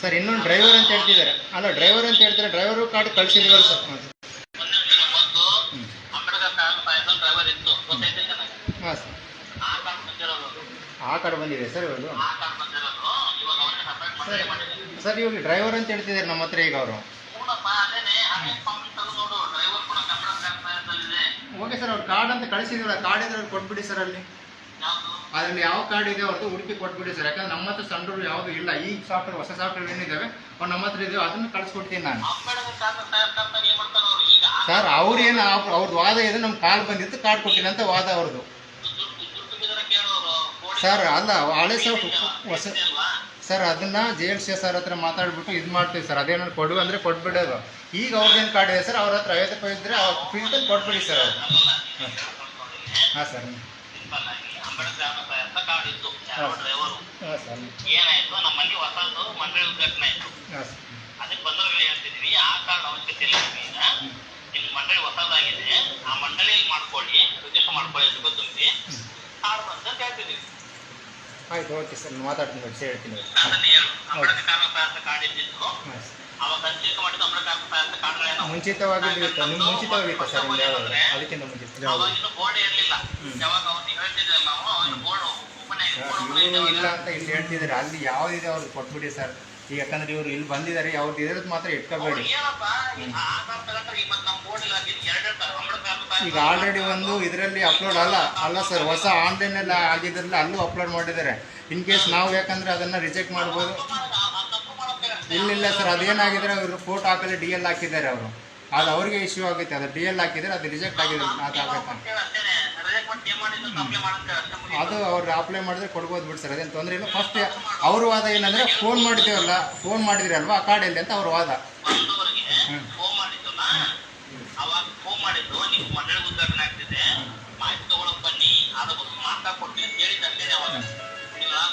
Sir, ಇನ್ನೊಂದು driver ಅಂತ ಹೇಳ್ತಿದ್ದಾರೆ. ಅಲ್ಲ ಡ್ರೈವರ್ ಅಂತ ಹೇಳ್ತಾರೆ ಡ್ರೈವರು ಕಾರ್ಡ್ ಕಳಿಸಿದೀವಲ್ಲ ಸರ್. ಹಾಂ, ಸರ್. ಆ ಕಾರ್ಡ್ ಬಂದಿದೆ ಸರ್ ಇವರು ಸರ್ ಇವಾಗ ಡ್ರೈವರ್ ಅಂತ ಹೇಳ್ತಿದ್ದಾರೆ ನಮ್ಮ ಹತ್ರ ಈಗ ಅವರು. ಓಕೆ ಸರ್, ಅವ್ರು ಕಾರ್ಡ್ ಅಂತ ಕಳಿಸಿದ್ರಲ್ಲ ಕಾರ್ಡ್ ಇದ್ರೆ ಕೊಟ್ಬಿಡಿ ಸರ್ ಅಲ್ಲಿ. ಅದರಲ್ಲಿ ಯಾವ ಕಾರ್ಡ್ ಇದೆ ಅವ್ರದ್ದು ಹುಡುಕಿ ಕೊಟ್ಬಿಡಿ ಸರ್ ಯಾಕಂದ್ರೆ ನಮ್ಮ ಹತ್ರ ಸಣ್ಣ ಯಾವುದು ಇಲ್ಲ ಈ ಸಾಫ್ಟ್ವೇರ್ ಹೊಸ ಸಾಫ್ಟ್ವೇರ್ ಏನಿದ್ದಾವೆ ಅವ್ರು ನಮ್ಮ ಹತ್ರ ಇದೆಯೋ ಅದನ್ನು ಕಳಿಸ್ಕೊಡ್ತೀನಿ ನಾನು ಅವರು ಸರ್ ಅವ್ರು ಏನು ಅವ್ರದ್ದು ವಾದ ಇದೆ ನಮ್ಮ ಕಾರ್ಡ್ ಬಂದಿತ್ತು ಕಾರ್ಡ್ ಕೊಟ್ಟಿಲ್ಲ ಅಂತ ವಾದ ಅವ್ರದ್ದು ಸರ್ ಅಲ್ಲ ಹಳೆ ಸಾಫ್ಟ್ ಹೊಸ ಸರ್ ಅದನ್ನ ಜೆ ಎಲ್ ಸಿ ಸರ್ ಹತ್ರ ಮಾತಾಡ್ಬಿಟ್ಟು ಇದು ಮಾಡ್ತೀವಿ ಸರ್ ಅದೇನಾದ್ರು ಕೊಡು ಅಂದರೆ ಕೊಟ್ಬಿಡೋದು ಈಗ ಅವ್ರದ್ದೇನು ಕಾರ್ಡ್ ಇದೆ ಸರ್ ಅವ್ರ ಹತ್ರ ಐವತ್ತು ರೂಪಾಯಿ ಇದ್ರೆ ಫಿಲ್ಟರ್ ಕೊಟ್ಬಿಡಿ ಸರ್ ಅದು ಹಾಂ ಸರ್ ಅಂಬೇಡ್ಕರ್ ಕಾಡಿದ್ದು ಡ್ರೈವರು. ಏನಾಯ್ತು? ನಮ್ಮಲ್ಲಿ ಹೊಸದು ಮಂಡಳಿ ಉದ್ಘಾಟನೆ ಆಯ್ತು. ಅದಕ್ಕೆ ಬಂದವರಿಗೆ ಹೇಳ್ತಿದ್ವಿ ಆ ಕಾರ್ಡ್ ಅವಶ್ಯಕತೆ ಇಲ್ಲ ಈಗ. ನಿಮ್ ಮಂಡಳಿ ಹೊಸದಾಗಿದೆ ಆ ಮಂಡಳಿಯಲ್ಲಿ ಮಾಡ್ಕೊಳ್ಳಿ ರಿಜಿಸ್ಟರ್ ಮಾಡ್ಕೊಳ್ಳಿ ಅಂತ ತುಂಬಿ ಕಾರ್ಡ್ ಬಂತ ಅಂತ ಹೇಳ್ತಿದ್ವಿ. ಆಯ್ತು ಓಕೆ ಸರ್ ಮಾತಾಡ್ತೀನಿ ಹೇಳ್ತೀನಿ. ಅದನ್ನ ಹೇಳು. ಕಾರ್ಡ್ ಇದ್ದಿದ್ದು. ಮುಂಚಿತವಾಗಿ ಮುಂಚಿತವಾಗಿತ್ತು ಸರ್ ಯಾವಾಗ? ಅದಕ್ಕಿಂತ ಮುಂಚಿತ ಇಲ್ಲ ಅಂತ ಇಲ್ಲಿ ಹೇಳ್ತಿದ್ದಾರೆ. ಅಲ್ಲಿ ಯಾವ್ದಿದೆ ಅವ್ರಿಗೆ ಕೊಟ್ಬಿಡಿ ಸರ್. ಈಗ ಯಾಕಂದ್ರೆ ಇವರು ಇಲ್ಲಿ ಬಂದಿದ್ದಾರೆ ಅವ್ರದ್ದು ಇರೋದು ಮಾತ್ರ ಇಟ್ಕೋಬೇಡಿ. ಈಗ ಆಲ್ರೆಡಿ ಒಂದು ಇದರಲ್ಲಿ ಅಪ್ಲೋಡ್ ಅಲ್ಲ ಅಲ್ಲ ಸರ್ ಹೊಸ ಆನ್ಲೈನ್ ಎಲ್ಲ ಆಗಿದ್ರಲ್ಲಿ ಅಲ್ಲೂ ಅಪ್ಲೋಡ್ ಮಾಡಿದ್ದಾರೆ. ಇನ್ ಕೇಸ್ ನಾವು ಯಾಕಂದ್ರೆ ಅದನ್ನ ರಿಜೆಕ್ಟ್ ಮಾಡ್ಬೋದು. ಇಲ್ಲ ಸರ್. ಅದೇನಾಗಿದ್ರೆ ಅವರು ಫೋಟೋ ಹಾಕಲಿ ಡಿ ಎಲ್ ಹಾಕಿದ್ದಾರೆ ಅವರು. ಅದು ಅವ್ರಿಗೆ ಇಶ್ಯೂ ಆಗುತ್ತೆ. ಅದು ಡಿ ಎಲ್ ಹಾಕಿದ್ರೆ ಅದು ರಿಜೆಕ್ಟ್ ಆಗಿದೆ ಅದು ಆಗುತ್ತೆ. ಅದು ಅವ್ರು ಅಪ್ಲೈ ಮಾಡಿದ್ರೆ ಕೊಡ್ಬೋದು ಬಿಡಿ ಸರ್. ಅದೇನು ತೊಂದರೆ ಇಲ್ಲ. ಫಸ್ಟ್ ಅವರು ವಾದ ಏನಂದ್ರೆ ಫೋನ್ ಮಾಡ್ತೀವಲ್ಲ ಫೋನ್ ಮಾಡಿದ್ರಲ್ವಾ ಆ ಕಾರ್ಡ್ ಎಲ್ಲಿ ಅಂತ ಅವ್ರ ವಾದ. ಮಾತಾಡ್ಕೊಡ್ತೀನಿ ಅದ್ರ ಹೇಳಿದ್ದು ಅಷ್ಟೇ ಅವಾಗ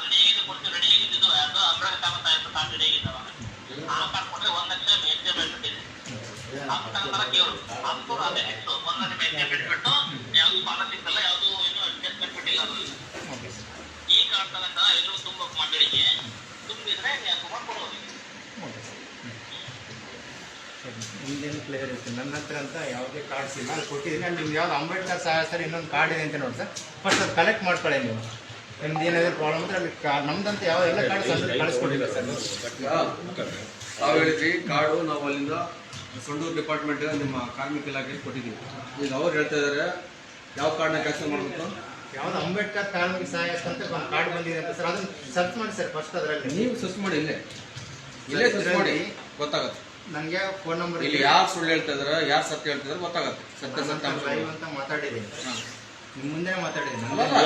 ರೆಡಿ ಕೊಡ್ತೀವಿ ರೆಡಿ ಆಗಿದ್ದು ಅದು ಅಂಬೇಡ್ಕರ್ ಕಾಮತ್ ಆಯ್ತು ಕಾರ್ಡ್ ರೆಡಿ ಒಂದ್ ಲಕ್ಷ ಅದು ಬಿಟ್ಬಿಟ್ಟು ಯಾವ್ದು ಯಾವ್ದು ಏನು ಅಡ್ಜಸ್ಟ್ಮೆಂಟ್ ಬಿಟ್ಟಿಲ್ಲ ಈ ಎಲ್ಲರೂ ಮಂಡಳಿಗೆ ತುಂಬಿದ್ರೆ ಕೊಡೋದು ನಿಮ್ದೇನು ಕ್ಲಿಯರ್ ಇತ್ತು. ನನ್ನ ಹತ್ರ ಅಂತ ಯಾವುದೇ ಕಾರ್ಡ್ಸ್ ಇಲ್ಲ. ಕೊಟ್ಟಿದ್ದೀನಿ. ಅಲ್ಲಿ ನಿಮ್ಗೆ ಯಾವ್ದು ಅಂಬೇಡ್ಕರ್ ಸಹಾಯ ಸರ್ ಇನ್ನೊಂದು ಕಾರ್ಡ್ ಇದೆ ಅಂತ ನೋಡಿ ಸರ್ ಫಸ್ಟ್ ಅದು ಕಲೆಕ್ಟ್ ಮಾಡ್ಕೊಳ್ಳಿ ನೀವು. ನಿಮ್ದು ಏನಾದರೂ ಪ್ರಾಬ್ಲಮ್ ಇದ್ರೆ ಅಲ್ಲಿ ಕಾ ನಮ್ದಂತ ಯಾವ ಎಲ್ಲ ಕಾರ್ಡ್ ಅಂದ್ರೆ ಕಳಿಸ್ಕೊಟ್ಟಿಲ್ಲ ಸರ್ ತಾವು ಹೇಳಿದ್ರಿ ಕಾರ್ಡು ನಾವು ಅಲ್ಲಿಂದ ಸೊಂಡೂರು ಡಿಪಾರ್ಟ್ಮೆಂಟ್ ನಿಮ್ಮ ಕಾರ್ಮಿಕ ಇಲಾಖೆಗೆ ಕೊಟ್ಟಿದ್ದೀವಿ. ಈಗ ಅವ್ರು ಹೇಳ್ತಾ ಇದ್ದಾರೆ ಯಾವ ಕಾರ್ಡ್ನ ಕ್ಯಾನ್ಸಲ್ ಮಾಡಬೇಕು? ಯಾವ್ದು ಅಂಬೇಡ್ಕರ್ ಕಾರ್ಮಿಕ ಸಹಾಯ ಅಂತ ಒಂದು ಕಾರ್ಡ್ ಬಂದಿದೆ ಅಂತ ಸರ್ ಅದನ್ನ ಸರ್ಚ್ ಮಾಡಿ ಸರ್ ಫಸ್ಟ್ ಅದರಲ್ಲಿ. ನೀವು ಸರ್ಚ್ ಮಾಡಿ ಇಲ್ಲೇ. ಇಲ್ಲೇ ಸರ್ಚ್ ಮಾಡಿ ಗೊತ್ತಾಗುತ್ತೆ. ನನಗೆ ಫೋನ್ ನಂಬರ್ ಇಲ್ಲಿ ಯಾರು ಸುಳ್ಳು ಹೇಳ್ತಾ ಇದಾರೆ ಯಾರು ಸತ್ಯ ಹೇಳ್ತಿದಾರೆ ಗೊತ್ತಾಗುತ್ತೆ. ಸತ್ಯ ಸತ್ಯ ಅಂತ ಮಾತಾಡಿದ್ದೀನಿ.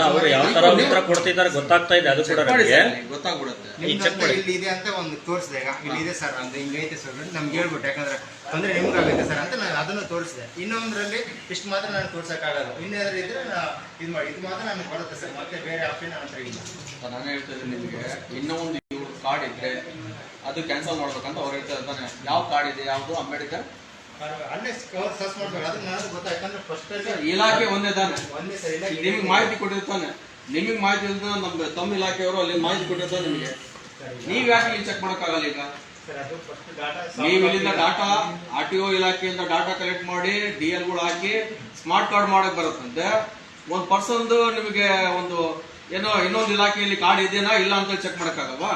ಅವ್ರು ಯಾವ ತರ ಉತ್ತರ ಕೊಡ್ತಿದ್ದಾರೆ ಗೊತ್ತಾಗ್ತಾ ಇದೆ ಅದು ಕೂಡ ನನಗೆ ಗೊತ್ತಾಗ್ಬಿಡುತ್ತೆ. ನಿಮ್ದು ಚೆಕ್ ಮಾಡಿ. ಇಲ್ಲಿ ಇದೆ ಅಂತ ಒಂದು ತೋರಿಸಿದೆ ಈಗ ಇಲ್ಲಿ ಇದೆ ಸರ್ ಅಂತ ಹಿಂಗೈತೆ ಸರ್ ಅಂತ ನಮ್ಗೆ ಹೇಳ್ಬಿಟ್ಟು ಯಾಕಂದ್ರೆ ತೊಂದರೆ ನಿಮ್ಗೆ ಆಗುತ್ತೆ ಸರ್ ಅಂತ ನಾನು ಅದನ್ನು ತೋರಿಸಿದೆ. ಇನ್ನೊಂದರಲ್ಲಿ ಇಷ್ಟು ಮಾತ್ರ ನಾನು ತೋರ್ಸಕ್ಕಾಗಲ್ಲ. ಇನ್ನೇನಾದ್ರು ಇದ್ರೆ ನಾ ಇದು ಮಾಡಿ ಇದು ಮಾತ್ರ ನನಗೆ ಬರುತ್ತೆ ಸರ್ ಮತ್ತೆ ಬೇರೆ ಆಪ್ಷನ್ ನನ್ನ ಹತ್ರ ಇಲ್ಲ. ನಾನು ಹೇಳ್ತಾ ಇದ್ದೀನಿ ನಿಮಗೆ ಇನ್ನೂ ಒಂದು ಕಾರ್ಡ್ ಇದ್ರೆ ಅದು ಕ್ಯಾನ್ಸಲ್ ಮಾಡ್ಬೇಕಂತ ಅವ್ರು ಹೇಳ್ತಾ ಇರ್ತಾನೆ ಯಾವ ಕಾರ್ಡ್ ಇದೆ ಯಾವುದು? ಅಂಬೇಡ್ಕರ್ ಅಲ್ಲೇ ಅವ್ರು ಸರ್ಚ್ ಮಾಡ್ಬೇಕು ಅದು ನನಗೆ ಗೊತ್ತಾ? ಯಾಕಂದ್ರೆ ಫಸ್ಟ್ ಇಲಾಖೆ ಒಂದೇ ತಾನೆ. ಒಂದೇ ಸರ್ ಇಲ್ಲ ನಿಮಗೆ ಮಾಹಿತಿ ಕೊಟ್ಟಿರ್ತಾನೆ. ನಿಮಗೆ ಮಾಹಿತಿ ಇಲ್ದ ನಮ್ಮ ತಮ್ಮ ಇಲಾಖೆಯವರು ಅಲ್ಲಿ ಮಾಹಿತಿ ಕೊಟ್ಟಿರ್ತಾರೆ ನಿಮಗೆ. ನೀವು ಯಾಕೆ ಇಲ್ಲಿ ಚೆಕ್ ಮಾಡೋಕ್ಕಾಗಲ್ಲ ಈಗ? ಸರ್ ಅದು ಫಸ್ಟ್ ಡಾಟಾ ನೀವು ಇಲ್ಲಿಂದ ಡಾಟಾ ಆರ್ ಟಿ ಒ ಇಲಾಖೆಯಿಂದ ಡಾಟಾ ಕಲೆಕ್ಟ್ ಮಾಡಿ ಡಿ ಎಲ್ಗಳು ಹಾಕಿ ಸ್ಮಾರ್ಟ್ ಕಾರ್ಡ್ ಮಾಡಕ್ ಬರುತ್ತಂತೆ. ಒಂದು ಪರ್ಸನ್ದು ನಿಮಗೆ ಒಂದು ಏನೋ ಇನ್ನೊಂದು ಇಲಾಖೆಯಲ್ಲಿ ಕಾರ್ಡ್ ಇದೆಯಾ ಇಲ್ಲ ಅಂತ ಚೆಕ್ ಮಾಡೋಕ್ಕಾಗಲ್ವಾ?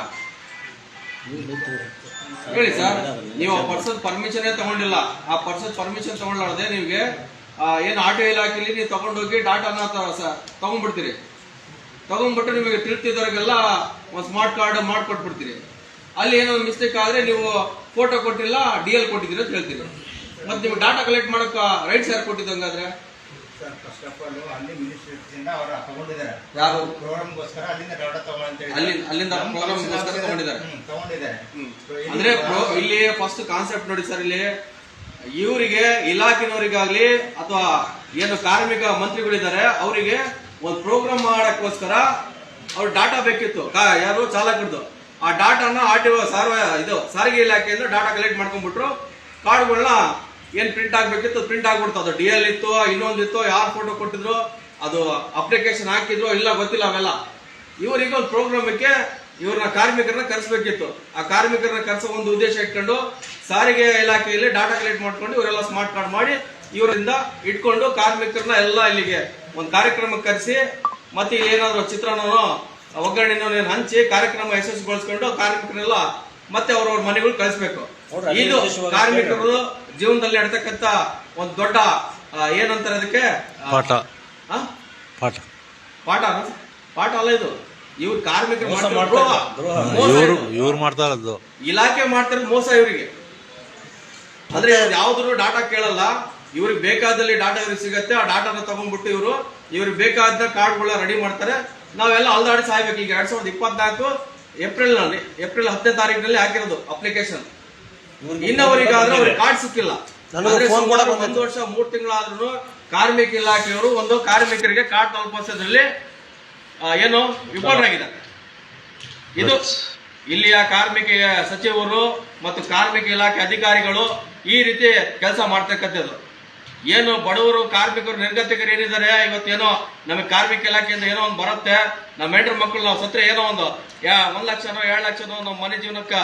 ಹೇಳಿ ಸರ್ ನೀವು ಆ ಪರ್ಸನ್ ಪರ್ಮಿಷನ್ ತಗೊಂಡಿಲ್ಲ. ಆ ಪರ್ಸನ್ ಪರ್ಮಿಷನ್ ತಗೊಳ್ಳಾರ್ದೆ ನಿಮಗೆ ಏನು ಆಟೋ ಇಲಾಖೆಯಲ್ಲಿ ನೀವು ತಗೊಂಡೋಗಿ ಡಾಟಾನ ತಗೊಂಡ್ಬಿಡ್ತೀರಿ. ತಗೊಂಡ್ಬಿಟ್ಟು ನಿಮಗೆ ತಿಳಿತಿದ್ದವ್ರಿಗೆಲ್ಲ ಒಂದು ಸ್ಮಾರ್ಟ್ ಕಾರ್ಡ್ ಮಾಡ್ಕೊಟ್ಬಿಡ್ತೀರಿ. ಅಲ್ಲಿ ಏನೋ ಮಿಸ್ಟೇಕ್ ಆದ್ರೆ ನೀವು ಫೋಟೋ ಕೊಟ್ಟಿಲ್ಲ ಡಿ ಎಲ್ ಕೊಟ್ಟಿದ್ದೀರಿ ಅಂತ ಹೇಳ್ತೀರಿ. ಮತ್ತೆ ನಿಮ್ಗೆ ಡಾಟಾ ಕಲೆಕ್ಟ್ ಮಾಡಕ್ಕೆ ರೈಟ್ಸ್ ಯಾರು ಕೊಟ್ಟಿದ್ದಂಗಾದ್ರೆ? ಫಸ್ಟ್ ಆಫ್ ಆಲ್ ಅಲ್ಲಿ ಮಿನಿಸ್ಟ್ರಿಯಿಂದ ಅವರು ತಗೊಂಡಿದ್ದಾರೆ. ಯಾರು? ಪ್ರೋಗ್ರಾಮ್ಗೋಸ್ಕರ ಅಲ್ಲಿಂದ ಡಾಟಾ ಹೇಳಿ ಅಲ್ಲಿ ಅಲ್ಲಿಂದ ಪ್ರೋಗ್ರಾಮ್ಗೋಸ್ಕರ ತಗೊಂಡಿದ್ದಾರೆ. ತಗೊಂಡಿದ್ದಾರೆ. ಅಂದ್ರೆ ಇಲ್ಲಿ ಫಸ್ಟ್ ಕಾನ್ಸೆಪ್ಟ್ ನೋಡಿ ಸರ್ ಇಲ್ಲಿ ಇವರಿಗೆ ಇಲಾಖೆನವರಿಗಾಗ್ಲಿ ಅಥವಾ ಏನು ಕಾರ್ಮಿಕ ಮಂತ್ರಿಗಳಿದ್ದಾರೆ ಅವರಿಗೆ ಒಂದು ಪ್ರೋಗ್ರಾಮ್ ಮಾಡಕ್ಕೋಸ್ಕರ ಅವ್ರ ಡಾಟಾ ಬೇಕಿತ್ತು. ಯಾರು? ಚಾಲಕರದು. ಆ ಡಾಟಾನ ಆರ್ ಟಿ ಸಾರ್ವ ಇದು ಸಾರಿಗೆ ಇಲಾಖೆಯಿಂದ ಡಾಟಾ ಕಲೆಕ್ಟ್ ಮಾಡ್ಕೊಂಡ್ಬಿಟ್ರು. ಕಾರ್ಡ್ಗಳನ್ನ ಏನ್ ಪ್ರಿಂಟ್ ಆಗಬೇಕಿತ್ತು? ಪ್ರಿಂಟ್ ಆಗ್ಬಿಡ್ತು. ಅದು ಡಿ ಎಲ್ ಇತ್ತು ಇನ್ನೊಂದಿತ್ತು ಯಾರು ಫೋಟೋ ಕೊಟ್ಟಿದ್ರು, ಅದು ಅಪ್ಲಿಕೇಶನ್ ಹಾಕಿದ್ರು ಇಲ್ಲ ಗೊತ್ತಿಲ್ಲ ಅವೆಲ್ಲ. ಇವರಿಗೆ ಒಂದು ಪ್ರೋಗ್ರಾಮಕ್ಕೆ ಇವ್ರನ್ನ ಕಾರ್ಮಿಕರನ್ನ ಕರೆಸಬೇಕಿತ್ತು. ಆ ಕಾರ್ಮಿಕರನ್ನ ಕರೆಸೋ ಒಂದು ಉದ್ದೇಶ ಇಟ್ಕೊಂಡು ಸಾರಿಗೆ ಇಲಾಖೆಯಲ್ಲಿ ಡಾಟಾ ಕಲೆಕ್ಟ್ ಮಾಡ್ಕೊಂಡು ಇವರೆಲ್ಲ ಸ್ಮಾರ್ಟ್ ಕಾರ್ಡ್ ಮಾಡಿ ಇವರಿಂದ ಇಟ್ಕೊಂಡು ಕಾರ್ಮಿಕರನ್ನ ಎಲ್ಲ ಇಲ್ಲಿಗೆ ಒಂದು ಕಾರ್ಯಕ್ರಮಕ್ಕೆ ಕರೆಸಿ, ಮತ್ತೆ ಏನಾದರೂ ಚಿತ್ರಾನ್ನನೋ ಒಗ್ಗರಣೆನೋ ಹಂಚಿ ಕಾರ್ಯಕ್ರಮ ಯಶಸ್ವಿಗೊಳಿಸ್ಕೊಂಡು ಕಾರ್ಮಿಕರನ್ನೆಲ್ಲ ಮತ್ತೆ ಅವ್ರವ್ರ ಮನೆಗಳು ಕಳಿಸ್ಬೇಕು. ಇದು ಕಾರ್ಮಿಕರು ಜೀವನದಲ್ಲಿ ನಡ್ತಕ್ಕಂತ ಒಂದು ದೊಡ್ಡ ಏನಂತಾರೆ ಅದಕ್ಕೆ? ಪಾಠ? ಪಾಠ. ಪಾಠ ಪಾಠ ಅಲ್ಲ ಇದು. ಇವ್ರು ಕಾರ್ಮಿಕರು ಮಾಡ್ತಾ. ಇವ್ರು. ಇರೋದು. ಇಲಾಖೆ ಮಾಡ್ತಾರೆ ಮೋಸ ಇವರಿಗೆ. ಅಂದ್ರೆ ಯಾವ್ದು ಡಾಟಾ ಕೇಳಲ್ಲ. ಇವ್ರಿಗೆ ಬೇಕಾದಲ್ಲಿ ಡಾಟಾ ಇವ್ರಿಗೆ ಸಿಗತ್ತೆ. ಆ ಡಾಟಾನ ತಗೊಂಡ್ಬಿಟ್ಟು ಇವರು ಇವ್ರಿಗೆ ಬೇಕಾದ ಕಾರ್ಡ್ಗಳ ರೆಡಿ ಮಾಡ್ತಾರೆ. ನಾವೆಲ್ಲ ಅಲ್ದಾಡಿ ಸಾಯ್ಬೇಕು. ಈಗ ಎರಡ್ ಸಾವಿರದ ಇಪ್ಪತ್ನಾಲ್ಕು ಏಪ್ರಿಲ್ನಲ್ಲಿ ಏಪ್ರಿಲ್ ಹತ್ತನೇ ತಾರೀಕಿನಲ್ಲಿ ಹಾಕಿರೋದು ಅಪ್ಲಿಕೇಶನ್ ಇನ್ನವರಿಗಾದ್ರೆ ಅವ್ರಿಗೆ ಕಾರ್ಡ್ ಸಿಕ್ಕಿಲ್ಲ. ಒಂದು ವರ್ಷ ಮೂರ್ ತಿಂಗಳಾದ್ರೂ ಕಾರ್ಮಿಕ ಇಲಾಖೆಯವರು ಒಂದು ಕಾರ್ಮಿಕರಿಗೆ ಕಾರ್ಡ್ ತಲುಪಿಸೋದ್ರಲ್ಲಿ ಏನು ವಿಫಲರಾಗಿದ್ದಾರೆ. ಇದು ಇಲ್ಲಿಯ ಕಾರ್ಮಿಕ ಸಚಿವರು ಮತ್ತು ಕಾರ್ಮಿಕ ಇಲಾಖೆ ಅಧಿಕಾರಿಗಳು ಈ ರೀತಿ ಕೆಲಸ ಮಾಡ್ತಕ್ಕಂಥದ್ದು. ಏನು ಬಡವರು ಕಾರ್ಮಿಕರು ನಿರ್ಗತಿಕರು ಏನಿದ್ದಾರೆ ಇವತ್ತೇನೋ ನಮಗೆ ಕಾರ್ಮಿಕ ಇಲಾಖೆಯಿಂದ ಏನೋ ಒಂದು ಬರುತ್ತೆ ನಮ್ಮ ಹೆಂಡ್ರ ಮಕ್ಕಳು ನಾವು ಸತ್ರ ಏನೋ ಒಂದು ಯಾ ಒಂದ್ ಲಕ್ಷನೋ ಎರಡು ಲಕ್ಷನೋ ನಮ್ಮ ಮನೆ ಜೀವನಕ್ಕೆ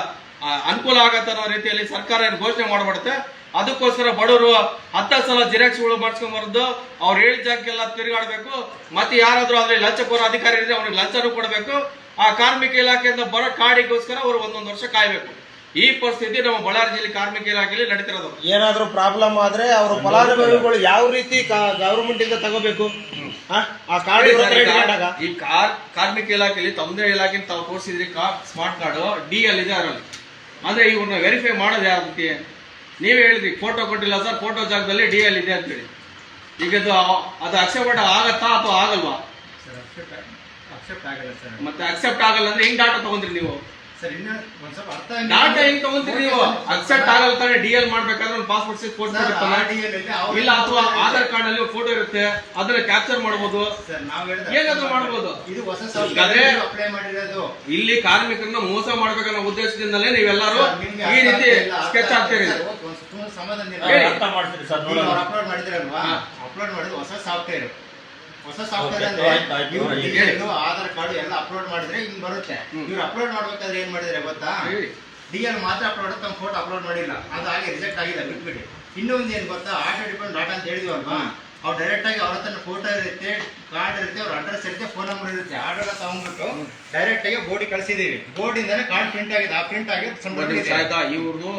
ಅನುಕೂಲ ಆಗತ್ತೆ ಅನ್ನೋ ರೀತಿಯಲ್ಲಿ ಸರ್ಕಾರ ಏನು ಘೋಷಣೆ ಮಾಡ್ಬಿಡುತ್ತೆ? ಅದಕ್ಕೋಸ್ಕರ ಬಡವರು ಹತ್ತ ಸಲ ಜಿರಾಕ್ಸ್ಗಳು ಮಾಡಿಸ್ಕೊಂಡ್ ಬರೋದು ಅವ್ರು ಹೇಳಿದ ಜಾಗಕ್ಕೆಲ್ಲ ತಿರುಗಾಡ್ಬೇಕು ಮತ್ತೆ ಯಾರಾದ್ರೂ ಅದ್ರಲ್ಲಿ ಲಂಚಕೋರ ಅಧಿಕಾರಿ ಇದ್ರೆ ಅವ್ರಿಗೆ ಲಂಚನೂ ಕೊಡಬೇಕು. ಆ ಕಾರ್ಮಿಕ ಇಲಾಖೆಯಿಂದ ಬರೋ ಕಾಡಿಗೋಸ್ಕರ ಅವರು ಒಂದೊಂದು ವರ್ಷ ಕಾಯ್ಬೇಕು. ಈ ಪರಿಸ್ಥಿತಿ ನಮ್ಮ ಬಳ್ಳಾರಿ ಜಿಲ್ಲೆ ಕಾರ್ಮಿಕ ಇಲಾಖೆಯಲ್ಲಿ ನಡೀತಿರೋದು. ಏನಾದ್ರೂ ಪ್ರಾಬ್ಲಮ್ ಆದ್ರೆ ಅವರು ಫಲಾನುಭವಿಗಳು ಯಾವ ರೀತಿ ಗವರ್ಮೆಂಟ್ ಇಂದ ತಗೋಬೇಕು? ಈ ಕಾರ್ ಕಾರ್ಮಿಕ ಇಲಾಖೆಯಲ್ಲಿ ತಮ್ಮದೇ ಇಲಾಖೆ ತಾವು ತೋರಿಸಿದ್ರಿ ಕಾರ್ ಸ್ಮಾರ್ಟ್ ಕಾರ್ಡ್ ಡಿ ಅಲ್ಲಿ ಇದೆ ಅದರಲ್ಲಿ. ಅಂದ್ರೆ ಇವ್ರನ್ನ ವೆರಿಫೈ ಮಾಡೋದು ಯಾವ ರೀತಿ ನೀವೇ ಹೇಳಿದ್ರಿ ಫೋಟೋ ಕೊಟ್ಟಿಲ್ಲ ಸರ್ ಫೋಟೋ ಜಾಗದಲ್ಲಿ ಡಿ ಎಲ್ ಇದೆ ಅಂತೇಳಿ. ಈಗ ಅದು ಅದು ಅಕ್ಸೆಪ್ಟ್ ಆಗತ್ತಾ ಅಥವಾ ಆಗಲ್ವಾ? ಅಕ್ಸೆಪ್ಟ್ ಆಗಲ್ಲ ಸರ್ ಮತ್ತೆ ಅಕ್ಸೆಪ್ಟ್ ಆಗಲ್ಲ ಅಂದ್ರೆ ಹೆಂಗ್ ಡಾಟಾ ತಗೊಂಡ್ರಿ ನೀವು? ಸರ್ ಇನ್ನ ಒಂದ್ ಸ್ವಲ್ಪ ಅರ್ಥ ಡಾಟಾ ಹೆಂಗ್ ತಗೊಂತೀರಿ ನೀವು. ಅಕ್ಸೆಪ್ಟ್ ಆಗಲ್ಲ ತಾನೆ ಡಿ ಎಲ್ ಮಾಡ್ಬೇಕಾದ್ರೆ ಒಂದು ಪಾಸ್ಪೋರ್ಟ್ ಸೈಜ್ ಫೋಟೋ ಇರುತ್ತಲ್ಲ ಇಲ್ಲ ಅಥವಾ ಆಧಾರ್ ಕಾರ್ಡ್ ಅಲ್ಲಿ ಫೋಟೋ ಇರುತ್ತೆ ಅದನ್ನ ಕ್ಯಾಪ್ಚರ್ ಮಾಡಬಹುದು ಸರ್ ನಾವು ಏನಾದ್ರೂ ಮಾಡಬಹುದು ಇದು ಹೊಸ ಹಾಗಾದ್ರೆ- ಸಾಫ್ಟ್ವೇರ್ ಅಪ್ಲೈ ಮಾಡಿರೋದು. ಇಲ್ಲಿ ಕಾರ್ಮಿಕರನ್ನ ಮೋಸ ಮಾಡ್ಬೇಕನ್ನೋ ಉದ್ದೇಶದಿಂದಲೇ ನೀವೆಲ್ಲರೂ ಈ ರೀತಿ ಸ್ಕೆಚ್ ಆಗ್ತೀರಿ. ಅಪ್ಲೋಡ್ ಮಾಡಿದ್ರಲ್ವಾ ಹಾ. ಅಪ್ಲೋಡ್ ಮಾಡಿದ್ರೆ ಹೊಸ ಸಾಫ್ಟ್ವೇರ್ ಹೊಸ ಸಾಫ್ಟ್ವೇರ್ ಅಂದ್ರೆ ಆಧಾರ್ ಕಾರ್ಡ್ ಎಲ್ಲ ಅಪ್ಲೋಡ್ ಮಾಡಿದ್ರೆ ಹಿಂಗ್ ಬರುತ್ತೆ. ಇವ್ರು ಅಪ್ಲೋಡ್ ಮಾಡ್ಬೇಕಾದ್ರೆ ಏನ್ ಮಾಡಿದ್ರೆ ಗೊತ್ತಾ. ಡಿ ಎಲ್ ಮಾತ್ರ ಅಪ್ಲೋಡ್ ತಮ್ಮ ಫೋಟೋ ಅಪ್ಲೋಡ್ ಮಾಡಿಲ್ಲ. ಅದು ಹಾಗೆ ರಿಜೆಕ್ಟ್ ಆಗಿದೆ ಬಿಟ್ಬಿಡಿ. ಇನ್ನೊಂದು ಏನ್ ಗೊತ್ತಾ? ಆಟೋ ಡಿಪೆಂಡ್ ಡಾಟಾ ಅಂತ ಹೇಳಿದ್ವಲ್ವಾ ಅವ್ರು ಡೈರೆಕ್ಟ್ ಆಗಿ ಅವ್ರ ಹತ್ರ ಫೋಟೋ ಇರುತ್ತೆ ಕಾರ್ಡ್ ಇರುತ್ತೆ ಅವ್ರ ಅಡ್ರೆಸ್ ಇರುತ್ತೆ ಫೋನ್ ನಂಬರ್ ಇರುತ್ತೆ. ಆರ್ಡರ್ ತಗೊಂಡ್ಬಿಟ್ಟು ಡೈರೆಕ್ಟ್ ಆಗಿ ಬೋರ್ಡ್ ಕಳಿಸಿದೀವಿ ಬೋರ್ಡ್ ಇಂದಾನೆ ಕಾರ್ಡ್ ಪ್ರಿಂಟ್ ಆಗಿದೆ. ಆ ಪ್ರಿಂಟ್ ಆಗಿ ಸಂಬಂಧ ಆಯ್ತಾ ಇವ್ರದ್ದು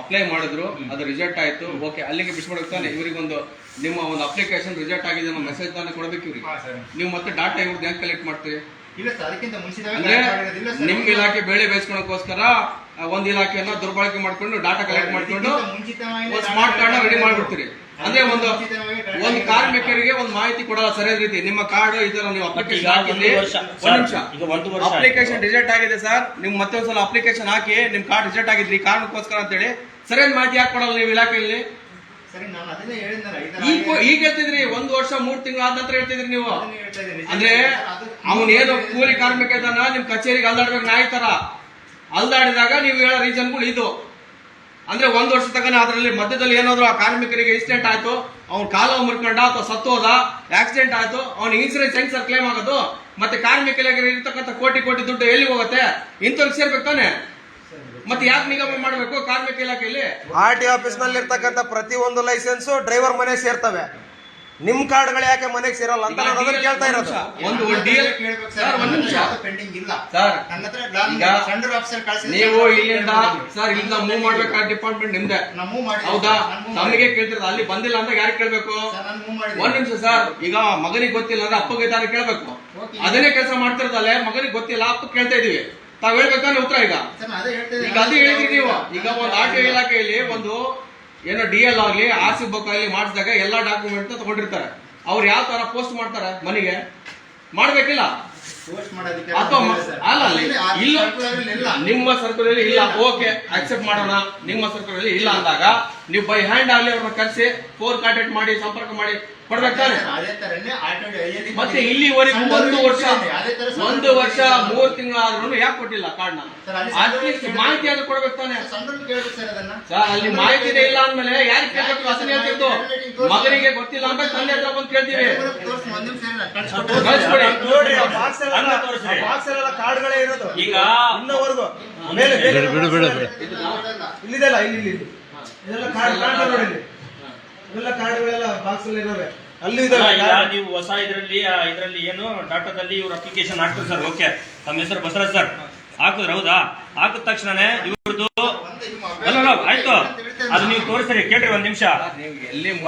ಅಪ್ಲೈ ಮಾಡಿದ್ರು ಅದು ರಿಜೆಕ್ಟ್ ಆಯ್ತು. ಓಕೆ ಅಲ್ಲಿಗೆ ಬಿಸ್ಬಿಡಕ್ ತಾನೆ? ಇವರಿಗೊಂದು ನಿಮ್ಮ ಒಂದು ಅಪ್ಲಿಕೇಶನ್ ರಿಜೆಕ್ಟ್ ಆಗಿದೆ ಅನ್ನೋ ಮೆಸೇಜ್ ನಾನು ಕೊಡಬೇಕು ಇವ್ರಿಗೆ. ಹಾ, ಸರ್. ನೀವು ಮತ್ತೆ ಡಾಟಾ ಇವ್ರದ್ದು ಹೆಂಗ್ ಕಲೆಕ್ಟ್ ಮಾಡ್ತೀರಿ? ಇಲ್ಲ ಸರ್ ಅದಕ್ಕಿಂತ ಮುಂಚಿತವಾಗಿ ಅಂದ್ರೆ correct ಸರ್. ನಿಮ್ ಇಲಾಖೆ ಬೆಳೆ ಬೇಯಿಸ್ಕೊಳಕ್ಕೋಸ್ಕರ ಆ, ಒಂದ್ ಇಲಾಖೆಯನ್ನ ದುರ್ಬಳಕೆ ಮಾಡ್ಕೊಂಡು ಡಾಟಾ ಕಲೆಕ್ಟ್ ಮಾಡ್ಕೊಂಡು ಸ್ಮಾರ್ಟ್ ಕಾರ್ಡ್ ರೆಡಿ ಮಾಡ್ಬಿಡ್ತೀರಿ. ಅಂದ್ರೆ ಒಂದು ಒಂದು ಕಾರ್ಮಿಕರಿಗೆ ಒಂದು ಮಾಹಿತಿ ಕೊಡಲ್ಲ ಸರಿಯಾದ ರೀತಿ. ನಿಮ್ಮ ಕಾರ್ಡ್ ಈ ತರ ನೀವು ಅಪ್ಲಿಕೇಶನ್ ಒಂದು ಹಾಕಿದ್ರಿ. ವರ್ಷ. ಒಂದ್ ನಿಮಿಷ. ಈಗ ಒಂದು ವರ್ಷ ಅಪ್ಲಿಕೇಶನ್ ರಿಜೆಕ್ಟ್ ಆಗಿದೆ ಸರ್. ನಿಮ್ ಮತ್ತೊಂದ್ಸಲ ಅಪ್ಲಿಕೇಶನ್ ಹಾಕಿ ನಿಮ್ ಕಾರ್ಡ್ ರಿಜೆಕ್ಟ್ ಆಗಿದ್ರಿ. ಕಾರಣಕ್ಕೋಸ್ಕರ ಅಂತೇಳಿ ಸರಿಯಾದ ಮಾಹಿತಿ ಯಾಕೆ ಕೊಡಲ್ಲ ನೀವು ಇಲಾಖೆಯಲ್ಲಿ? ಈಗ ಈಗ ಹೇಳ್ತಿದ್ರಿ ಒಂದು ವರ್ಷ ಮೂರ್ ತಿಂಗಳು ಆದ ನಂತರ ಹೇಳ್ತಿದ್ರಿ ನೀವು. ಅಂದ್ರೆ ಅದು- ಅವನೇನು ಕೂಲಿ ಕಾರ್ಮಿಕ ಇದ್ದಾನ ನಿಮ್ ಕಚೇರಿಗೆ ಅಲ್ದಾಡ್ಬೇಕು ನಾಯಿ ತರ. ಅಲ್ದಾಡಿದಾಗ ನೀವು ಹೇಳೋ ರೀಸನ್ಗಳು ಇದು. ಅಂದ್ರೆ ಒಂದ್ ವರ್ಷ ತಗನ ಅದರಲ್ಲಿ ಮಧ್ಯದಲ್ಲಿ ಏನಾದ್ರು ಆ ಕಾರ್ಮಿಕರಿಗೆ ಇನ್ಸಿಡೆಂಟ್ ಆಯ್ತು ಅವ್ನ ಕಾಲ ಮುರ್ಕೊಂಡ ಅಥವಾ ಸತ್ತೋದ ಆಕ್ಸಿಡೆಂಟ್ ಆಯ್ತು ಅವ್ನ ಇನ್ಸೂರೆನ್ಸ್ ಹೆಂಗ್ ಸರ್ ಕ್ಲೇಮ್ ಆಗೋದು? ಮತ್ತೆ ಕಾರ್ಮಿಕರಿಗೆ ಇರ್ತಕ್ಕಂಥ ಕೋಟಿ ಕೋಟಿ ದುಡ್ಡು ಎಲ್ಲಿ ಹೋಗುತ್ತೆ? ಇಂಥವ್ರಿಗೆ ಸೇರ್ಬೇಕು ತಾನೆ? ಮತ್ತೆ ಯಾಕೆ ನಿಗಮ ಮಾಡಬೇಕು ಕಾರ್ಮಿಕ ಇಲಾಖೆಯಲ್ಲಿ? ಆರ್ ಟಿ ಆಫೀಸ್ನಲ್ಲಿ ಇರ್ತಕ್ಕಂಥ ಪ್ರತಿ ಒಂದು ಲೈಸೆನ್ಸ್ ಡ್ರೈವರ್ ಮನೆಗೆ ಸೇರ್ತವೆ. ನಿಮ್ ಕಾರ್ಡ್ಗಳು ಯಾಕೆ ಮನೆಗೆ ಸೇರಲ್ಲ ಅಂತ ನಾನು ಅದನ್ನ ಕೇಳ್ತಾ ಇರೋದು. ಒಂದು ಡಿಎಲ್ ಡಿ ಹತ್ರ ಕೇಳ್ಬೇಕು ಸರ್, ಒಂದ್ ನಿಮಿಷ. ಪೆಂಡಿಂಗ್ ಇಲ್ಲ. ಸರ್ ನನ್ನ ಹತ್ರ ಈಗ ಆಫೀಸರ್ ಕಳಿಸಿ ನೀವು ಇಲ್ಲಿಂದ ಸರ್ ಇಲ್ಲಿಂದ ಮೂವ್ ಮಾಡ್ಬೇಕಾದ ಡಿಪಾರ್ಟ್ಮೆಂಟ್ ನಿಮ್ದೆ. ನಮ್ಮ ಮೂವ್ ಮಾಡಿ ಹೌದಾ? ನಮಗೆ. ಕೇಳ್ತಿರೋದು ಅಲ್ಲಿ ಬಂದಿಲ್ಲ ಅಂತ ಯಾರು ಕೇಳ್ಬೇಕು? ಸರ್, ನಾನು move ಒಂದ್. ನಿಮಿಷ ಸರ್ ಈಗ ಮಗನಿಗೆ ಗೊತ್ತಿಲ್ಲ ಅಂದ್ರೆ ಅಪ್ಪಗೆ ತಾನೇ ಕೇಳ್ಬೇಕು. ಅದನ್ನೇ ಕೆಲಸ ಮಾಡ್ತಿರೋದಲ್ಲೇ ಮಗನಿಗೆ ಗೊತ್ತಿಲ್ಲ ಅಪ್ಪ ಕೇಳ್ತಾ ಇದೀವಿ. ತಾವ್ ಹೇಳ್ಬೇಕಾದ್ರೆ ಉತ್ತರ ಈಗ. ಈಗ ಅದೇ ಹೇಳಿದ್ರಿ ನೀವು. ಈಗ ಒಂದು ಆಟೋ ಇಲಾಖೆಯಲ್ಲಿ ಒಂದು ಏನೋ ಡಿ ಎಲ್ ಆಗ್ಲಿ ಆರ್ ಸಿ ಬುಕ್ ಆಗಲಿ ಮಾಡಿಸಿದಾಗ ಎಲ್ಲಾ ಡಾಕ್ಯುಮೆಂಟ್ ತಗೊಂಡಿರ್ತಾರೆ. ಅವ್ರು ಯಾವ ತರ ಪೋಸ್ಟ್ ಮಾಡ್ತಾರೆ ಮನೆಗೆ? ಮಾಡ್ಬೇಕಿಲ್ಲ. ನಿಮ್ಮ ಸರ್ಕಲ್ ಅಲ್ಲಿ ಇಲ್ಲ ಓಕೆ ಅಕ್ಸೆಪ್ಟ್ ಮಾಡೋಣ. ನಿಮ್ಮ ಸರ್ಕಲ್ ಅಲ್ಲಿ ಇಲ್ಲ. ಅಂದಾಗ ನೀವು ಬೈ ಹ್ಯಾಂಡ್ ಆಗ್ಲಿ ಅವ್ರನ್ನ ಕರೆಸಿ ಫೋನ್ ಕಾಂಟ್ಯಾಕ್ಟ್ ಮಾಡಿ ಸಂಪರ್ಕ ಮಾಡಿ ಕೊಡ್ಬೇಕಾರೆ ತಾನೆ? ಅದೇ ತರನೇ ಆಟೋ ಐಯಲ್ಲಿ ಮತ್ತೆ ಇಲ್ಲಿವರೆಗೆ ಒಂದು ವರ್ಷ ಅದೇ ತರ ಒಂದು ವರ್ಷ ಮೂರು ತಿಂಗಳ ತಿಂಗಳಾದ್ರೂ ಯಾಕೆ ಕೊಟ್ಟಿಲ್ಲ ಸಣ್ಣ ಅಟ್ಲೀಸ್ಟ್. ಮಾಹಿತಿ ಆದ್ರೂ ಕೊಡ್ಬೇಕು ತಾನೆ. ಸರ್ ಅದನ್ನ. ಸರ್ ಅಲ್ಲಿ ಮಾಹಿತಿ ಇಲ್ಲ ಅಂದ್ಮೇಲೆ ಯಾರು ಕೇಳ್ಬೇಕು? ಅಸಲಿ ಹೇಳ್ತಿತ್ತು ಮಗನಿಗೆ ಗೊತ್ತಿಲ್ಲ ಅಂತ ತಂದೆ ಹತ್ರ ಬಂದು ಕೇಳ್ತೀವಿ. ಹಂಗೆ ತೋರಿಸ್ರಿ. ಬಾಕ್ಸ್ ಎಲ್ಲ ಕಾರ್ಡ್ಗಳೇ ಇರೋದು. ಈಗ ಇನ್ನವರೆಗೂ. ಮೇಲೆ ಬೇರೆ ಇಲ್ಲಿದೆಲ್ಲ ಇಲ್ಲಿ ಇಲ್ಲಿ ಇಲ್ಲಿ. ಇದೆಲ್ಲ ಕಾರ್ಡ್ ಕಾರ್ಡ್ ನೋಡಿ ಇಲ್ಲಿ. ಇವೆಲ್ಲ ಕಾರ್ಡ್ಗಳೆಲ್ಲ ಬಾಕ್ಸ್ ಅಲ್ಲಿ ಅಲ್ಲಿ ನೀವು ಹೊಸ ಇದರಲ್ಲಿ ಇದರಲ್ಲಿ ಏನು ಡಾಟಾದಲ್ಲಿ ಇವ್ರ ಅಪ್ಲಿಕೇಶನ್ ಹಾಕ್ತಾರೆ ಸರ್. ಓಕೆ ತಮ್ಮ ಹೆಸರು ಬಸರಾಜ್ ಸರ್. ಹಾಕಿದ್ರೆ ಹೌದಾ? ಹಾಕಿದ ತಕ್ಷಣನೇ ಇವ್ರದ್ದು ಅಲ್ಲ ಆಯ್ತು. ಅದು ನೀವು ತೋರಿಸ್ರಿ ಕೇಳ್ರಿ ಒಂದ್ ನಿಮಿಷ.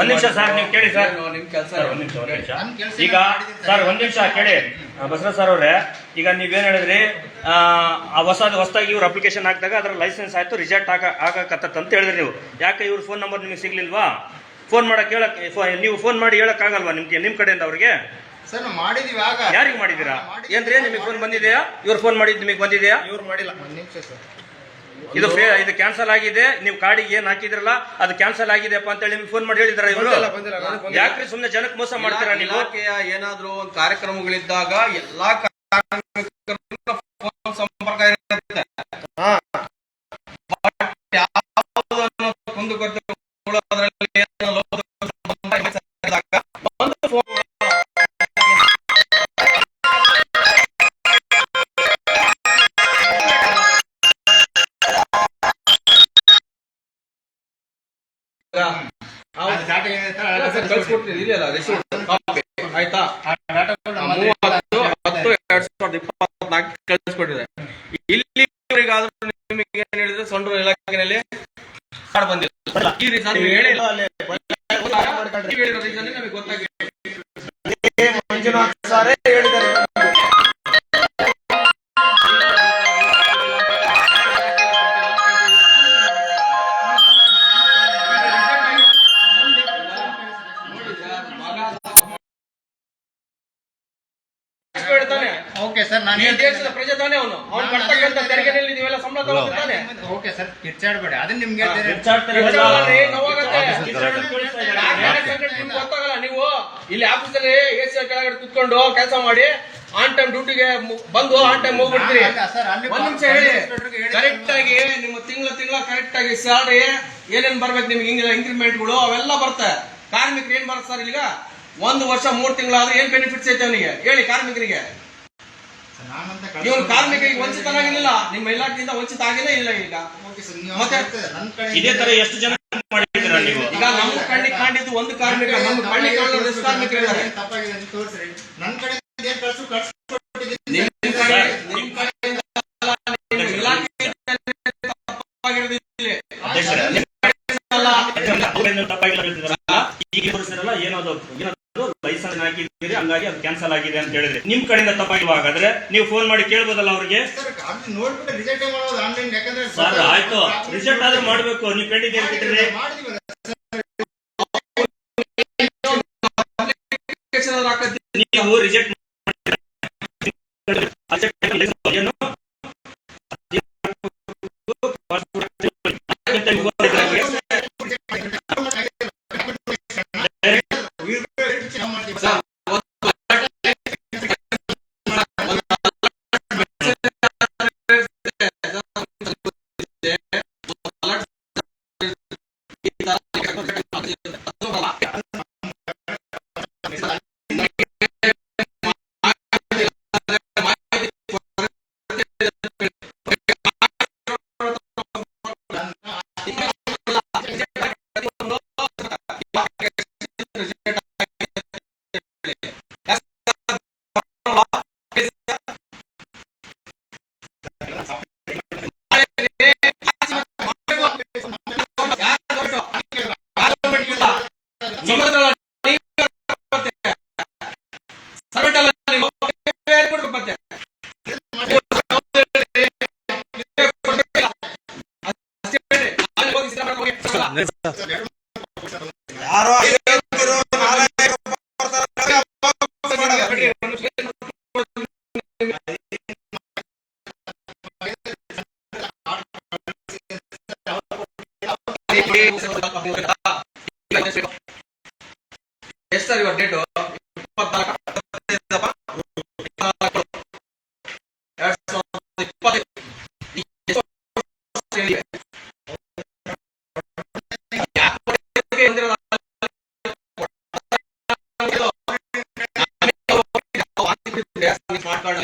ಒಂದ್ ನಿಮಿಷ ಸರ್ ನೀವು ಕೇಳಿ ಸರ್. ಏನು ನಿಮ್ ಕೆಲಸ ಒಂದ್ ನಿಮಿಷ ಒಂದ್ ನಿಮಿಷ. ಈಗ ಸರ್ ಒಂದ್ ನಿಮಿಷ ಕೇಳಿ. ಬಸವರಾಜ್ ಸರ್ ಅವ್ರೆ ಈಗ ನೀವೇನ್ ಹೇಳಿದ್ರಿ ಆ ಹೊಸ ಹೊಸದಾಗಿ ಇವ್ರ ಅಪ್ಲಿಕೇಶನ್ ಹಾಕಿದಾಗ ಅದ್ರ ಲೈಸೆನ್ಸ್ ಆಯ್ತು ರಿಜೆಕ್ಟ್ ಆಗ ಅಂತ ಹೇಳಿದ್ರಿ ನೀವು. ಯಾಕೆ ಇವ್ರ ಫೋನ್ ನಂಬರ್ ನಿಮಗೆ ಸಿಗ್ಲಿಲ್ವಾ? ಫೋನ್ ಮಾಡಕ್ ಹೇಳಕ್ ನೀವು ಫೋನ್ ಮಾಡಿ ಹೇಳಕ್ ಆಗಲ್ವಾ ನಿಮ್ಗೆ ನಿಮ್ ಕಡೆಯಿಂದ ಅವ್ರಿಗೆ? ಸರ್ ಮಾಡಿದೀವಿ ಆಗ. ಯಾರಿಗೆ ಮಾಡಿದ್ದೀರಾ? ಏನ್ರಿ ನಿಮಗೆ ಫೋನ್ ಬಂದಿದೆಯಾ? ಇವ್ರ ಫೋನ್ ಮಾಡಿದ್ ನಿಮಗೆ ಬಂದಿದೆಯಾ? ಇವ್ರು ಮಾಡಿಲ್ಲ. ಒಂದ್ ನಿಮಿಷ ಸರ್. ಇದು ಫೇ- ಇದು ಕ್ಯಾನ್ಸಲ್ ಆಗಿದೆ ನೀವು ಕಾರ್ಡಿಗೆ ಏನ್ ಹಾಕಿದ್ರಲ್ಲ ಅದು ಕ್ಯಾನ್ಸಲ್ ಆಗಿದೆ ಅಂತ ಹೇಳಿ ನಿಮ್ಗೆ ಫೋನ್ ಮಾಡಿ ಹೇಳಿದ್ರ ಇವರು? ಬಂದಿಲ್ಲ, ಬಂದಿಲ್ಲ, ನನಗೆ ಬಂದಿಲ್ಲ. ಯಾಕ್ರಿ ಸುಮ್ನೆ ಜನಕ್ಕೆ ಮೋಸ ಮಾಡ್ತೀರಾ ನೀವು? ಇಲಾಖೆಯ ಏನಾದ್ರೂ ಒಂದು ಕಾರ್ಯಕ್ರಮಗಳಿದ್ದಾಗ ಎಲ್ಲಾ ಕಾರ್ಮಿಕರನ್ನ ಸಂಪರ್ಕ ಇರುತ್ತೆ. ಹಾ. ಬಟ್ ಯಾವುದನ್ನು ಕುಂದುಕೊರತೆ ಏನ್ ಹೇಳಿದ್ರು? ಸೊಂಡ್ರು ಇಲಾಖೆನಲ್ಲಿ ಕಾರ್ಡ್ ಬಂದಿಲ್ಲ. ಈ ರೀಸನ್ ಹೇಳಿಲ್ಲ ನಮಗೆ ಗೊತ್ತಾಗಿದೆ. ಮಂಜುನಾಥ್ ಸಾರೇ ಹೇಳಿದ್ದಾರೆ ಸರ್ ನಾನು ಈ ದೇಶದ ಪ್ರಜೆ ತಾನೇ ಅವನು. ಅವನು ಕಟ್ತಕ್ಕಂಥ ತೆರಿಗೆನಲ್ಲಿ ನೀವೆಲ್ಲ ಸಂಬಳ ತಗೊಳ್ತಾನೆ ಓಕೆ ಸರ್ ಕಿರ್ಚಾಡ್ಬೇಡಿ. ಅದನ್ನ ನಿಮ್ಗೆ ಗೊತ್ತಾಗಲ್ಲ ನೀವು? ಇಲ್ಲಿ ಆಫೀಸಲ್ಲಿ ಎ ಸಿ ಕೆಳಗಡೆ ಕುತ್ಕೊಂಡು ಕೆಲಸ ಮಾಡಿ ಆನ್ ಟೈಮ್ ಡ್ಯೂಟಿಗೆ ಬಂದು ಆನ್ ಟೈಮ್ ಹೋಗ್ಬಿಡ್ತೀರಿ. ಒಂದ್ ನಿಮಿಷ ಹೇಳಿ. ಕರೆಕ್ಟ್ ಆಗಿ ನಿಮ್ಮ ತಿಂಗಳ ತಿಂಗಳ ಕರೆಕ್ಟ್ ಆಗಿ ಸ್ಯಾಲರಿ ಏನೇನ್ ಬರ್ಬೇಕು ನಿಮ್ಗೆ ಹಿಂಗಿಲ್ಲ ಇನ್ಕ್ರಿಮೆಂಟ್ಗಳು ಅವೆಲ್ಲ ಬರುತ್ತೆ. ಕಾರ್ಮಿಕರು ಏನ್ ಬರುತ್ತೆ ಸರ್ ಈಗ? ಒಂದು ವರ್ಷ ಮೂರ್ ತಿಂಗಳಾದ್ರೆ ಏನ್ ಬೆನಿಫಿಟ್ಸ್ ಐತೆ ಅವನಿಗೆ? ಹೇಳಿ ಕಾರ್ಮಿಕರಿಗೆ. ನಾನಂತ ಇವನು ವಂಚಿತ ಆಗಿರಲಿಲ್ಲ ನಿಮ್ಮ ಇಲಾಖೆಯಿಂದ ವಂಚಿತ ಆಗಿಲ್ಲ ಇಲ್ಲ ಈಗ ಓಕೆ ಸರ್ ನೀವು ಮತ್ತೆ? ನನ್ನ ಕಡೆ ಇದೇ ತರ ಎಷ್ಟು ಜನ ಮಾಡಿದ್ದೀರಾ ನೀವು ಈಗ ನಮ್ಮ ಕಣ್ಣಿಗೆ ಕಾಣಿದ್ದು ಒಂದು ಕಾರ್ಮಿಕ ನಮ್ಮ ಕಣ್ಣಿಗೆ ಕಾಣಿದ್ರೆ ಎಷ್ಟು ಕಾರ್ಮಿಕರಿದ್ದಾರೆ ಏನ್ ತಪ್ಪಾಗಿದೆ ಅಂತ ತೋರಿಸ್ರಿ ನನ್ನ ಕಡೆ ಏನ್ ಕಳ್ಸು ಕಳ್ಸ್ಕೊಟ್ಟಿದ್ದೀನಿ ನಿಮ್ ಕಡೆ ನಿಮ್ ಕಡೆಯಿಂದ ಅಲ್ಲ, ನಿಮ್ಮ ಇಲಾಖೆಯಿಂದ ತಪ್ಪಾಗಿರೋದು ಇಲ್ಲಿ. ಅಧ್ಯಕ್ಷರೇ, ಅಲ್ಲ. ಅವ್ರೇನು ತಪ್ಪಾಗಿಲ್ಲ ಹೇಳ್ತಿದಾರಲ್ಲ, ಈಗ ತೋರಿಸಿರಲ್ಲ ಏನದು ಏನದು ಲೈಸೆನ್ಸ್ ಹಾಕಿದ್ದೀರಿ ಹಂಗಾಗಿ ಅದು ಕ್ಯಾನ್ಸಲ್ ಆಗಿದೆ ಅಂತ ಹೇಳಿದ್ರೆ. ನಿಮ್ ಕಡೆಯಿಂದ ತಪ್ಪಾಗಿಲ್ವಾ ಹಾಗಾದ್ರೆ ನೀವು ಫೋನ್ ಮಾಡಿ ಕೇಳ್ಬೋದಲ್ಲ ಅವ್ರಿಗೆ? ಸರ್ ಅದು ನೋಡ್ಬಿಟ್ಟು ರಿಜೆಕ್ಟ್ ಮಾಡೋದು ಆನ್ಲೈನ್ ಯಾಕಂದ್ರೆ ಸರ್ ಆಯ್ತು. ರಿಸಲ್ಟ್ ಆದ್ರೂ ಮಾಡ್ಬೇಕು. ನೀವು ಕೇಳಿದ್ದೆ ಹೇಳ್ತಿದ್ರೆ ನೀವು ರಿಜೆಕ್ಟ್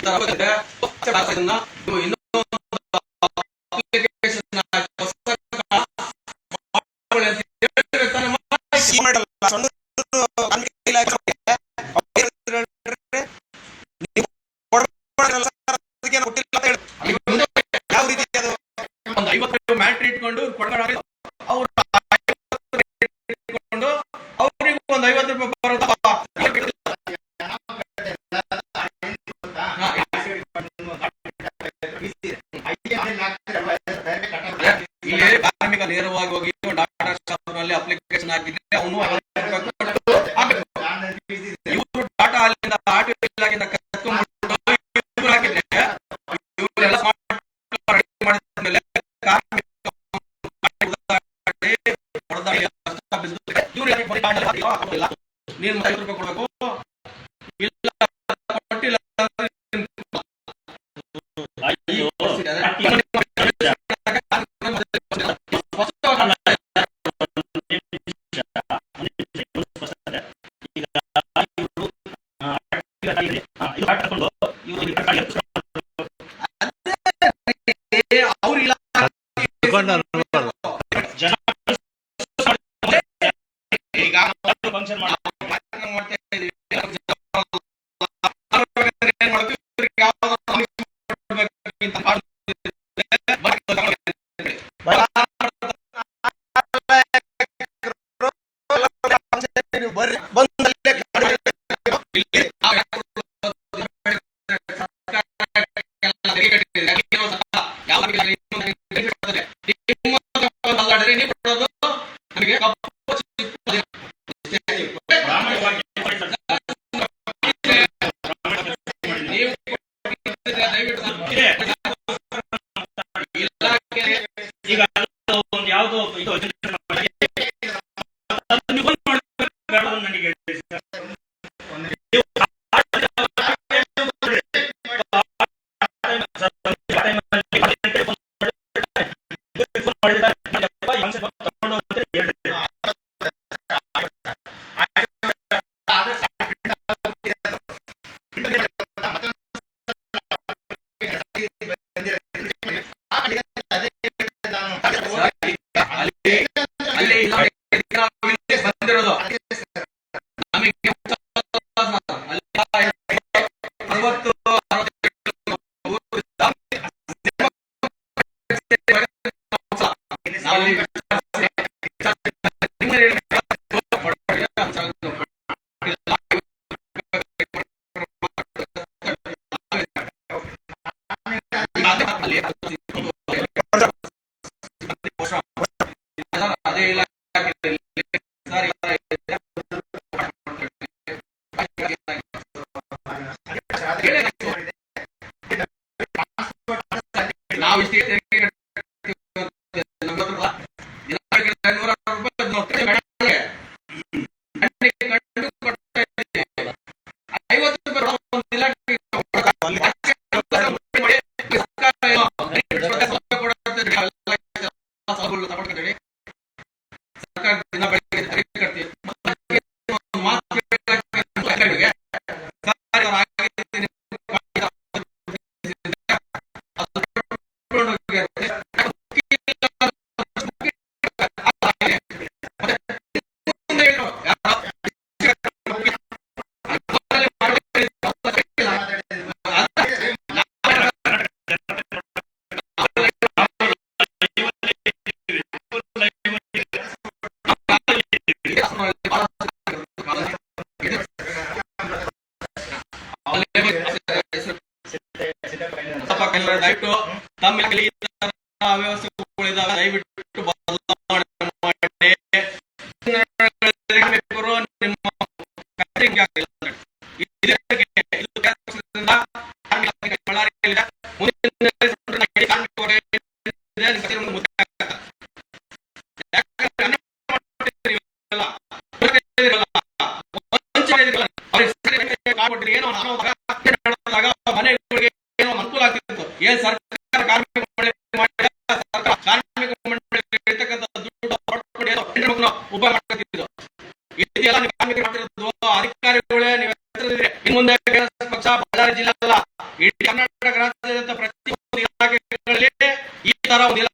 对咋对事这咋回事一个牌的风格一个一个牌 काम मिला के लिए ಕರ್ನಾಟಕ ರಾಜ್ಯದಂತ ಪ್ರತಿ ಈ ತರ ಒಂದು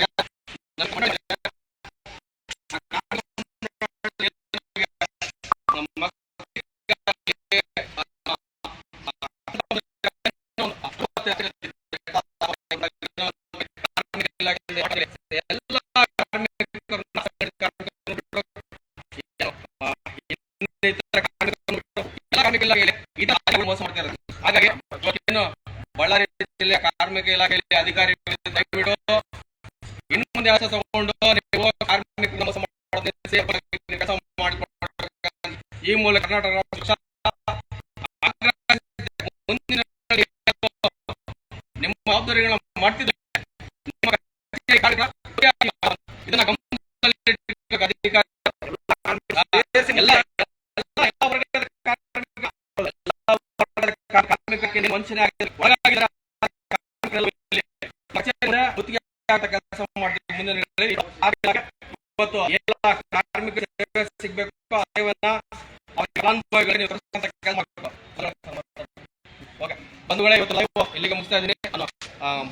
ಮೋಸ ಹಾಗಾಗಿ ಬಳ್ಳಾರಿ ಜಿಲ್ಲೆಯ ಕಾರ್ಮಿಕ ಇಲಾಖೆಯಲ್ಲಿ ಅಧಿಕಾರಿಗಳು ದಯವಿಟ್ಟು ಇನ್ನು ಮುಂದೆ ಆಸ ತಗೊಂಡು ನೀವು ಕಾರ್ಮಿಕ. ಈ ಮೂಲಕ ಕರ್ನಾಟಕ ರಾಜ್ಯ ಸರ್ಕಾರ ಆಗ್ರಹಿಸುತ್ತೆ. ಮುಂದಿನ ದಿನಗಳಲ್ಲಿ ನಿಮ್ಮ ಜವಾಬ್ದಾರಿಗಳನ್ನ ಮಾಡ್ತಿದ್ರೆ ನಿಮ್ಮ ಕಚೇರಿ ಕಾರ್ಮಿಕ ಇದನ್ನ ಗಮನದಲ್ಲಿಟ್ಟುಕೊಂಡು ಅಧಿಕಾರಿ ಎಲ್ಲ ಎಲ್ಲ ವರ್ಗದ ಕಾರ್ಮಿಕ ಎಲ್ಲ ವರ್ಗದ ನೀವು ವಂಚನೆ ಆಗಿದೆ ಕೆಲಸ ಮಾಡ್ತೀವಿ ಸೇವೆ ಸಿಗಬೇಕು ನೀವು ಬಂಧುಗಳೇ ಇವತ್ತು ಲೈವ್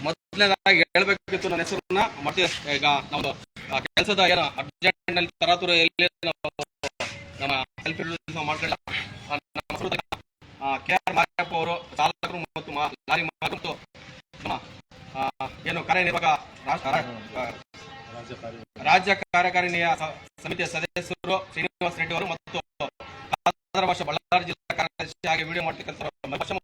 ಮೊದಲನೇದಾಗಿ ಹೇಳ್ಬೇಕಿತ್ತು ನನ್ನ ಹೆಸರನ್ನ ಮತ್ತೆ ಈಗ ನಮ್ದು ಕೆಲಸದ ಏನೋ ಅರ್ಜೆಂಟ್ನಲ್ಲಿ ತರಾತುರಿಯಲ್ಲಿ ನಾವು ನಮ್ಮ ಹೆಲ್ಪ್ ಮಾಡ್ಕೊಳ್ಳ ಕೆ ಆರ್ ಅವರು ಚಾಲಕರು ಮತ್ತು ಲಾರಿ ಮತ್ತು ಏನು ಕಾರ್ಯನಿರ್ವಾಹಕ ರಾಜ್ಯ ಕಾರ್ಯಕಾರಿಣಿಯ ಸಮಿತಿಯ ಸದಸ್ಯರು ಶ್ರೀನಿವಾಸ ರೆಡ್ಡಿ ಅವರು ಮತ್ತು ಬಳ್ಳಾರಿ ಜಿಲ್ಲಾ ಕಾರ್ಯದರ್ಶಿ ಹಾಗೆ ವಿಡಿಯೋ ಮಾಡ್ತಕ್ಕಂಥ ಮತ್ತು